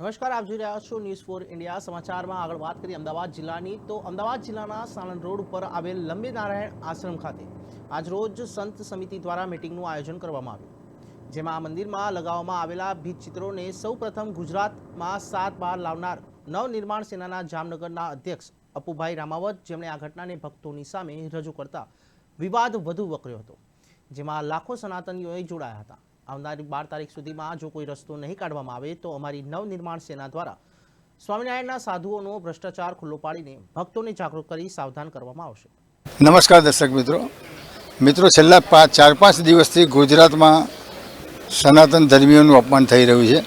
નમસ્કાર, આપ જોઈ રહ્યા છો ન્યૂઝ ફોર ઇન્ડિયા સમાચારમાં આગળ વાત કરીએ અમદાવાદ જિલ્લાની. તો અમદાવાદ જિલ્લાના સાણંદ રોડ ઉપર આવેલ લંબી નારાયણ આશ્રમ ખાતે આજરોજ સંત સમિતિ દ્વારા મિટિંગનું આયોજન કરવામાં આવ્યું. જેમાં આ મંદિરમાં લગાવવામાં આવેલા ભીતચિત્રોને સૌપ્રથમ ગુજરાતમાં સાત બાર લાવનાર નવનિર્માણ સેનાના જામનગરના અધ્યક્ષ અપુભાઈ રામાવત, જેમણે આ ઘટનાને ભક્તોની સામે રજૂ કરતા વિવાદ વધુ વકર્યો હતો, જેમાં લાખો સનાતનીઓએ જોડાયા હતા. આવનારી બાર તારીખ સુધીમાં જો કોઈ રસ્તો નહીં કાઢવામાં આવે તો અમારી નવનિર્માણ સેના દ્વારા સ્વામિનારાયણના સાધુઓનો ભ્રષ્ટાચાર ખુલ્લો પાડીને ભક્તોને જાગૃત કરી સાવધાન કરવામાં આવશે. નમસ્કાર દર્શક મિત્રો. મિત્રો, છેલ્લા પાંચ ચાર પાંચ દિવસથી ગુજરાતમાં સનાતન ધર્મીઓનું અપમાન થઈ રહ્યું છે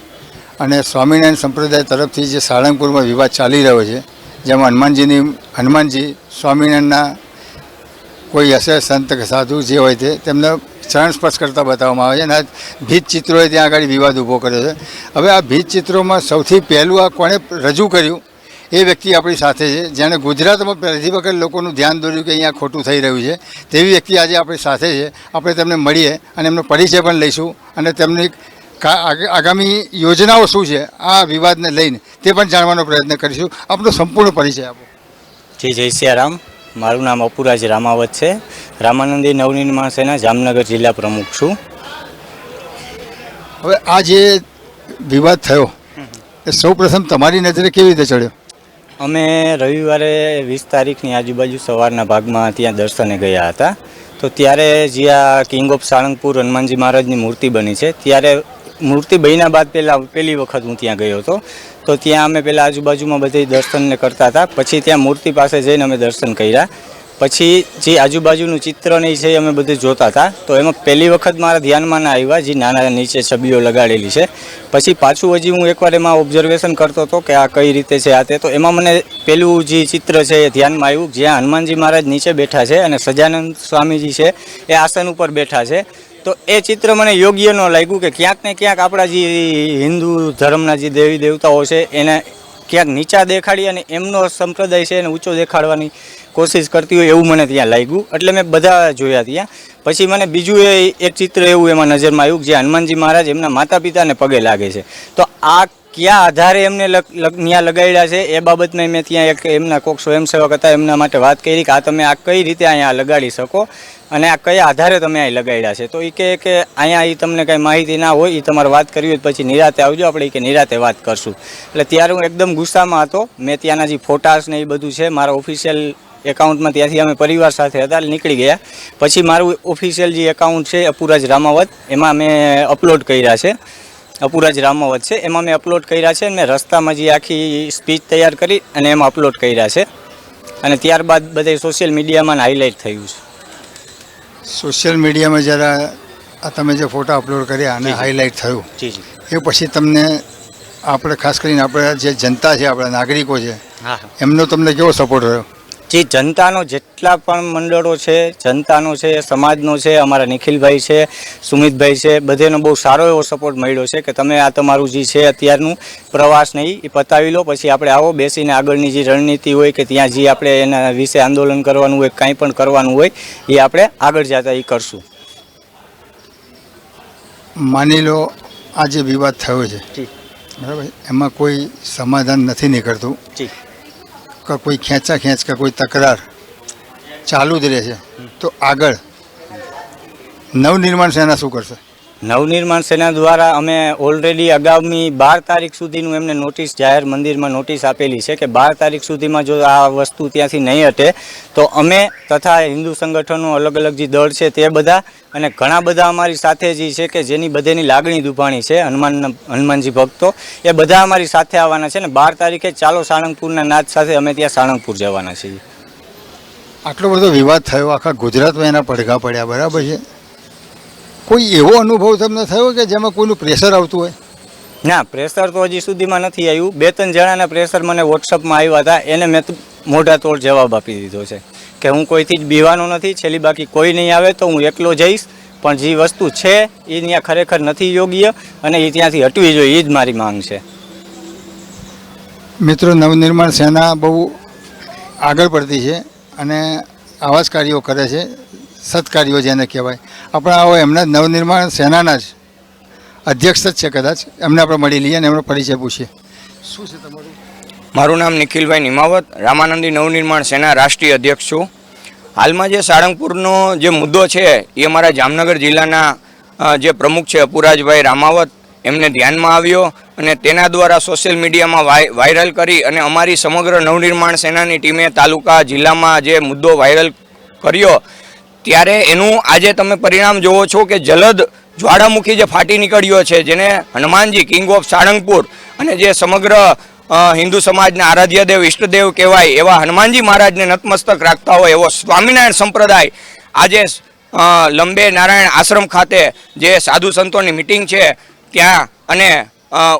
અને સ્વામિનારાયણ સંપ્રદાય તરફથી જે સાળંગપુરમાં વિવાદ ચાલી રહ્યો છે, જેમાં હનુમાનજીની હનુમાનજી સ્વામિનારાયણના કોઈ હશે સંત કે સાધુ જે હોય તે, તેમને ચરણ સ્પર્શ કરતા બતાવવામાં આવે છે અને આ ભીત ચિત્રોએ ત્યાં આગળ વિવાદ ઊભો કર્યો છે. હવે આ ભીત ચિત્રોમાં સૌથી પહેલું આ કોણે રજૂ કર્યું એ વ્યક્તિ આપણી સાથે છે, જેણે ગુજરાતમાં પહેલી વખત લોકોનું ધ્યાન દોર્યું કે અહીંયા ખોટું થઈ રહ્યું છે. તેવી વ્યક્તિ આજે આપણી સાથે છે. આપણે તેમને મળીએ અને એમનો પરિચય પણ લઈશું અને તેમની આગામી યોજનાઓ શું છે, આ વિવાદને લઈને તે પણ જાણવાનો પ્રયત્ન કરીશું. આપનો સંપૂર્ણ પરિચય આપો. જી, જય સિયારામ. મારું નામ અપુરાજ રામાવત છે. રામાનંદી નવનિર્માણ સેના જામનગર જિલ્લા પ્રમુખ છું. હવે આ જે વિવાદ થયો એ સૌપ્રથમ તમારી નજરે કેવી રીતે ચડ્યો? અમે રવિવારે વીસ તારીખની આજુબાજુ સવારના ભાગમાં ત્યાં દર્શને ગયા હતા. તો ત્યારે જ્યાં કિંગ ઓફ સાળંગપુર હનુમાનજી મહારાજની મૂર્તિ બની છે ત્યારે મૂર્તિ બન્યા બાદ પહેલાં પહેલી વખત હું ત્યાં ગયો હતો. તો ત્યાં અમે પહેલાં આજુબાજુમાં બધી દર્શનને કરતા હતા. પછી ત્યાં મૂર્તિ પાસે જઈને અમે દર્શન કર્યા. પછી જે આજુબાજુનું ચિત્ર ને છે અમે બધું જોતા હતા. તો એમાં પહેલી વખત મારા ધ્યાનમાં ના આવ્યા, જે નાના નીચે છબીઓ લગાડેલી છે. પછી પાછું હજી હું એકવાર એમાં ઓબ્ઝર્વેશન કરતો હતો કે આ કઈ રીતે છે આ તે. તો એમાં મને પહેલું જે ચિત્ર છે એ ધ્યાનમાં આવ્યું. જ્યાં હનુમાનજી મહારાજ નીચે બેઠા છે અને સજાનંદ સ્વામીજી છે એ આસન ઉપર બેઠા છે. તો એ ચિત્ર મને યોગ્ય ન લાગ્યું કે ક્યાંક ને ક્યાંક આપણા જે હિન્દુ ધર્મના જે દેવી દેવતાઓ છે, એને ક્યાંક નીચા દેખાડી અને એમનો સંપ્રદાય છે એને ઊંચો દેખાડવાની કોશિશ કરતી હોય એવું મને ત્યાં લાગ્યું. એટલે મેં બધા જોયા ત્યાં. પછી મને બીજું એ એક ચિત્ર એવું એમાં નજરમાં આવ્યું જે હનુમાનજી મહારાજ એમના માતા પિતાને પગે લાગે છે. તો આ કયા આધારે એમને ત્યાં લગાડ્યા છે, એ બાબતમાં મેં ત્યાં એક એમના કોઈક સ્વયંસેવક હતા, એમના માટે વાત કરી કે આ તમે આ કઈ રીતે અહીંયા લગાડી શકો અને આ કયા આધારે તમે અહીં લગાડ્યા છે. તો એ કહે કે અહીંયા એ તમને કાંઈ માહિતી ના હોય એ તમારે વાત કરવી હોય પછી નિરાતે આવજો, આપણે કે નિરાતે વાત કરશું. એટલે ત્યારે હું એકદમ ગુસ્સામાં હતો, મેં ત્યાંના જે ફોટાસ ને એ બધું છે, મારા ઓફિશિયલ એકાઉન્ટમાં ત્યાંથી અમે પરિવાર સાથે હતા, નીકળી ગયા. પછી મારું ઓફિશિયલ જે એકાઉન્ટ છે, અપુરાજ રામાવત, એમાં મેં અપલોડ કર્યા છે. અપુરાજ રામાવત છે. એમાં મેં અપલોડ કર્યા છે અને મેં રસ્તામાં જે આખી સ્પીચ તૈયાર કરી અને એમાં અપલોડ કર્યા છે. અને ત્યારબાદ બધે સોશિયલ મીડિયામાં હાઇલાઇટ થયું છે. સોશિયલ મીડિયામાં જ્યારે આ તમે જે ફોટા અપલોડ કર્યા અને. હાઇલાઇટ થયું. એ પછી તમને આપણે ખાસ કરીને આપણે જે જનતા છે આપણા નાગરિકો છે એમનો તમને કેવો સપોર્ટ રહ્યો? જે જનતાનો જેટલા પણ મંડળો છે જનતાનો છે સમાજનો છે અમારા નિખિલભાઈ છે સુમિતભાઈ છે બધેનો બહુ સારો એવો સપોર્ટ મળ્યો છે કે તમે આ તમારું જે છે અત્યારનું પ્રવાસ નહીં એ પતાવી લો પછી આપણે આવો બેસીને આગળની જે રણનીતિ હોય કે ત્યાં જે આપણે એના વિશે આંદોલન કરવાનું હોય કાંઈ પણ કરવાનું હોય એ આપણે આગળ જતા એ કરશું. માની લો આ જે વિવાદ થયો છે બરાબર? એમાં કોઈ સમાધાન નથી નીકળતું. કે કોઈ ખેંચા ખેંચ કે કોઈ તકરાર ચાલુ જ રહે છે તો આગળ નવનિર્માણ સેના શું કરશે નવનિર્માણ સેના દ્વારા અમે ઓલરેડી આગામી બાર તારીખ સુધીનું એમને નોટિસ જાહેર મંદિરમાં નોટિસ આપેલી છે કે બાર તારીખ સુધીમાં જો આ વસ્તુ ત્યાંથી નહીં હટે, તો અમે તથા હિન્દુ સંગઠનો અલગ અલગ જે દળ છે તે બધા અને ઘણા બધા અમારી સાથે જે છે કે જેની બધેની લાગણી દુભાણી છે, હનુમાન, હનુમાનજી ભક્તો, એ બધા અમારી સાથે આવવાના છે ને બાર તારીખે ચાલો સાળંગપુરના નાદ સાથે અમે ત્યાં સાળંગપુર જવાના છીએ. આટલો બધો વિવાદ થયો, આખા ગુજરાતમાં એના પડઘા પડ્યા, બરાબર છે? કોઈ એવો અનુભવ તમને થયો કે જેમાં કોઈનું પ્રેશર આવતું હોય? ના પ્રેશર તો હજી સુધીમાં નથી આવ્યું. બે ત્રણ જણાના પ્રેશર મને વોટ્સઅપમાં આવ્યા હતા. એને મેં મોઢા તોડ જવાબ આપી દીધો છે કે હું કોઈથી જ બીવાનો નથી. છેલ્લી બાકી કોઈ નહીં આવે તો હું એકલો જઈશ. પણ જે વસ્તુ છે એ ત્યાં ખરેખર નથી યોગ્ય અને એ ત્યાંથી હટવી જોઈએ. એ જ મારી માંગ છે. મિત્રો નવનિર્માણ સેના બહુ આગળ પડતી છે અને આવા જ કાર્યો કરે છે. સત્કાર્યો જેને કહેવાય. આપણા એમના નવનિર્માણ સેનાના જ અધ્યક્ષ જ છે કદાચ. એમને આપણે મળી લઈએ અને એમનો પરિચય પૂછીએ. શું છે તમારું? મારું નામ નિખિલભાઈ નિમાવત, રામાનંદી નવનિર્માણ સેના રાષ્ટ્રીય અધ્યક્ષ છું. હાલમાં જે સાળંગપુરનો જે મુદ્દો છે, એ અમારા જામનગર જિલ્લાના જે પ્રમુખ છે અપુરાજભાઈ રામાવત, એમને ધ્યાનમાં આવ્યો અને તેના દ્વારા સોશિયલ મીડિયામાં વાય, વાયરલ કરી અને અમારી સમગ્ર નવનિર્માણ સેનાની ટીમે તાલુકા, જિલ્લામાં જે મુદ્દો વાયરલ કર્યો ત્યારે એનું આજે તમે પરિણામ જોવો છો કે જલદ જ્વાળામુખી જે ફાટી નીકળ્યો છે, જેને હનુમાનજી કિંગ ઓફ સાળંગપુર અને જે સમગ્ર હિન્દુ સમાજના આરાધ્ય દેવ, ઈષ્ટદેવ કહેવાય એવા હનુમાનજી મહારાજને નતમસ્તક રાખતા હોય એવો સ્વામિનારાયણ સંપ્રદાય આજે લંબે નારાયણ આશ્રમ ખાતે જે સાધુ સંતોની મિટિંગ છે, ત્યાં અને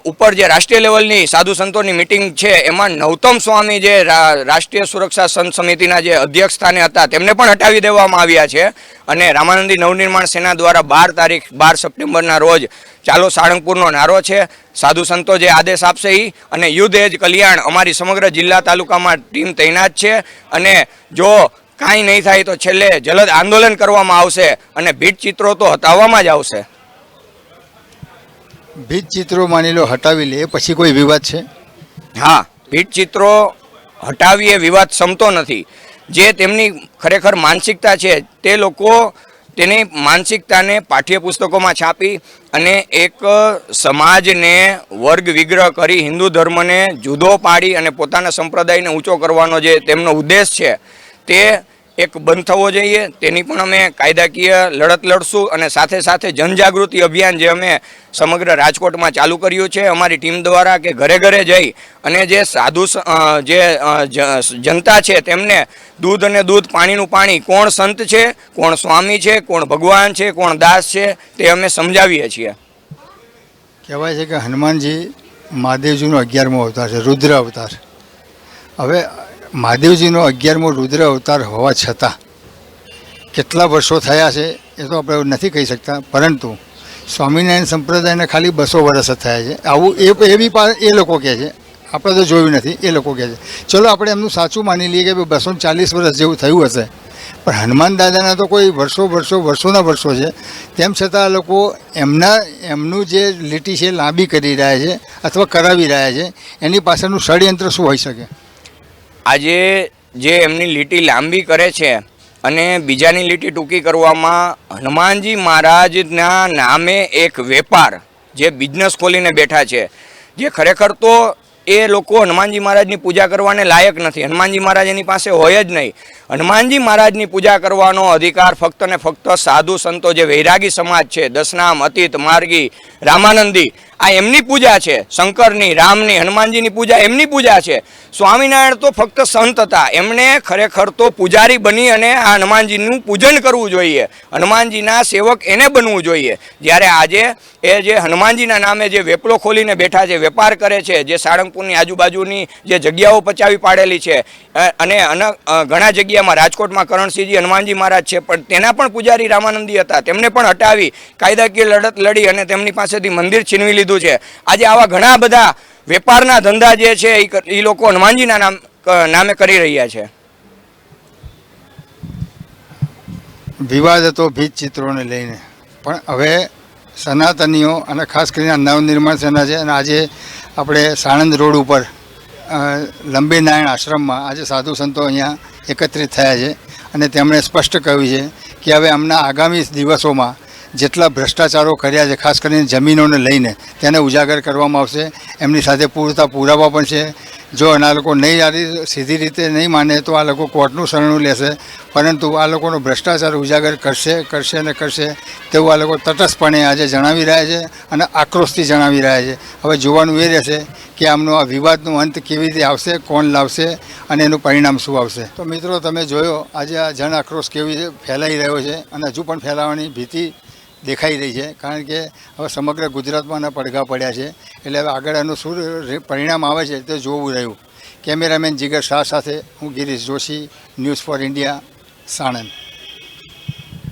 ઉપર જે રાષ્ટ્રીય લેવલની સાધુ સંતોની મિટિંગ છે, એમાં નવતમ સ્વામી જે રાષ્ટ્રીય સુરક્ષા સંત સમિતિના જે અધ્યક્ષ સ્થાને હતા, તેમને પણ હટાવી દેવામાં આવ્યા છે. અને રામાનંદી નવનિર્માણ સેના દ્વારા બાર તારીખ, બાર સપ્ટેમ્બરના રોજ ચાલો સાળંગપુરનો નારો છે. સાધુ સંતો જે આદેશ આપશે એ અને યુદ્ધ એજ કલ્યાણ અમારી સમગ્ર જિલ્લા તાલુકામાં ટીમ તૈનાત છે. અને જો કાંઈ નહીં થાય તો છેલ્લે જલદ આંદોલન કરવામાં આવશે અને ભીટ ચિત્રો તો હટાવવામાં જ આવશે. ભીત ચિત્રો માની લો, હટાવી લે પછી કોઈ વિવાદ છે? હા ભીત ચિત્રો હટાવીએ વિવાદ સમતો નથી. જે તેમની ખરેખર માનસિકતા છે, તે લોકો તેની માનસિકતાને પાઠ્યપુસ્તકોમાં છાપી અને એક સમાજને વર્ગ વિગ્રહ કરી હિન્દુ ધર્મને જુદો પાડી અને પોતાના સંપ્રદાયને ઊંચો કરવાનો જે તેમનો ઉદ્દેશ છે, તે એક બંધ થવો જોઈએ. તેની પણ અમે કાયદાકીય લડત લડશું અને સાથે સાથે જનજાગૃતિ અભિયાન જે અમે સમગ્ર રાજકોટમાં ચાલુ કર્યું છે, અમારી ટીમ દ્વારા કે ઘરે ઘરે જઈ અને જે સાધુ જે, જનતા છે તેમને દૂધ અને દૂધ પાણીનું પાણી કોણ સંત છે, કોણ સ્વામી છે, કોણ ભગવાન છે, કોણ દાસ છે, તે અમે સમજાવીએ છીએ. કહેવાય છે કે હનુમાનજી મહાદેવજીનો અગિયારમો અવતાર છે, રુદ્ર અવતાર. હવે મહાદેવજીનો અગિયારમો રુદ્ર અવતાર હોવા છતાં કેટલા વર્ષો થયા છે એ તો આપણે નથી કહી શકતા. પરંતુ સ્વામિનારાયણ સંપ્રદાયને ખાલી બસો વર્ષ જ થયા છે. આવું એ એ બી એ લોકો કહે છે. આપણે તો જોયું નથી, એ લોકો કહે છે. ચલો આપણે એમનું સાચું માની લઈએ કે બસો ચાલીસ વર્ષ જેવું થયું હશે. પણ હનુમાન દાદાના તો કોઈ વર્ષો વર્ષો વર્ષોના વર્ષો છે. તેમ છતાં આ લોકો એમના, એમનું જે લીટી છે લાંબી કરી રહ્યા છે અથવા કરાવી રહ્યા છે. એની પાછળનું ષડયંત્ર શું હોઈ શકે? આજે જે એમની લીટી લાંબી કરે છે અને બીજાની લીટી ટૂંકી કરવામાં હનુમાનજી મહારાજના નામે એક વેપાર જે બિઝનેસ ખોલીને બેઠા છે, જે ખરેખર તો એ લોકો હનુમાનજી મહારાજની પૂજા કરવાને લાયક નથી. હનુમાનજી મહારાજ એની પાસે હોય જ નહીં. હનુમાનજી મહારાજની પૂજા કરવાનો અધિકાર ફક્ત ને ફક્ત સાધુ સંતો જે વૈરાગી સમાજ છે, દસનામ, અતીત, માર્ગી, રામાનંદી આ એમની પૂજા છે. શંકરની, રામની, હનુમાનજીની પૂજા એમની પૂજા છે. સ્વામિનારાયણ તો ફક્ત સંત હતા. એમણે ખરેખર તો પૂજારી બની અને આ હનુમાનજીનું પૂજન કરવું જોઈએ. હનુમાનજીના સેવક એને બનવું જોઈએ. જ્યારે આજે એ જે હનુમાનજીના નામે જે વેપલો ખોલીને બેઠા છે, વેપાર કરે છે, જે સાળંગપુરની આજુબાજુની જે જગ્યાઓ પચાવી પાડેલી છે અને ઘણા જગ્યામાં રાજકોટમાં કરણસિંહજી હનુમાનજી મહારાજ છે, પણ તેના પણ પૂજારી રામાનંદી હતા. તેમને પણ હટાવી કાયદાકીય લડત લડી અને તેમની પાસેથી મંદિર છીનવી લીધું છે. આજે આવા ઘણા બધા વેપારના ધંધા જે છે એ લોકો હનુમાનજીના નામ નામે કરી રહ્યા છે. વિવાદ હતો ભીત ચિત્રોને લઈને. પણ હવે સનાતનીઓ અને ખાસ કરીને નવનિર્માણ સેના છે અને આજે આપણે સાણંદ રોડ ઉપર લંબીનારાયણ લંબી નારાયણ આશ્રમમાં આજે સાધુ સંતો અહીંયા એકત્રિત થયા છે. અને તેમણે સ્પષ્ટ કહ્યું છે કે હવે આમના આગામી દિવસોમાં જેટલા ભ્રષ્ટાચારો કર્યા છે, ખાસ કરીને જમીનોને લઈને, તેને ઉજાગર કરવામાં આવશે. એમની સાથે પૂરતા પુરાવા પણ છે. જો આ લોકો નહીં આ સીધી રીતે નહીં માને, તો આ લોકો કોર્ટનું શરણું લેશે. પરંતુ આ લોકોનો ભ્રષ્ટાચાર ઉજાગર કરશે કરશે અને કરશે તેવું આ લોકો તટસ્થપણે આજે જણાવી રહ્યા છે અને આક્રોશથી જણાવી રહ્યા છે. હવે જોવાનું એ રહેશે કે આમનો આ વિવાદનો અંત કેવી રીતે આવશે, કોણ લાવશે અને એનું પરિણામ શું આવશે. તો મિત્રો, તમે જોયો આજે આ જન આક્રોશ કેવી રીતે ફેલાઈ રહ્યો છે અને હજુ પણ ફેલાવાની ભીતિ દેખાઈ રહી છે. કારણ કે હવે સમગ્ર ગુજરાતમાં આના પડઘા પડ્યા છે. એટલે હવે આગળ એનું શું પરિણામ આવે છે તે જોવું રહ્યું. કેમેરામેન જીગર શાહ સાથે હું Girish Joshi, news for India, Sanand.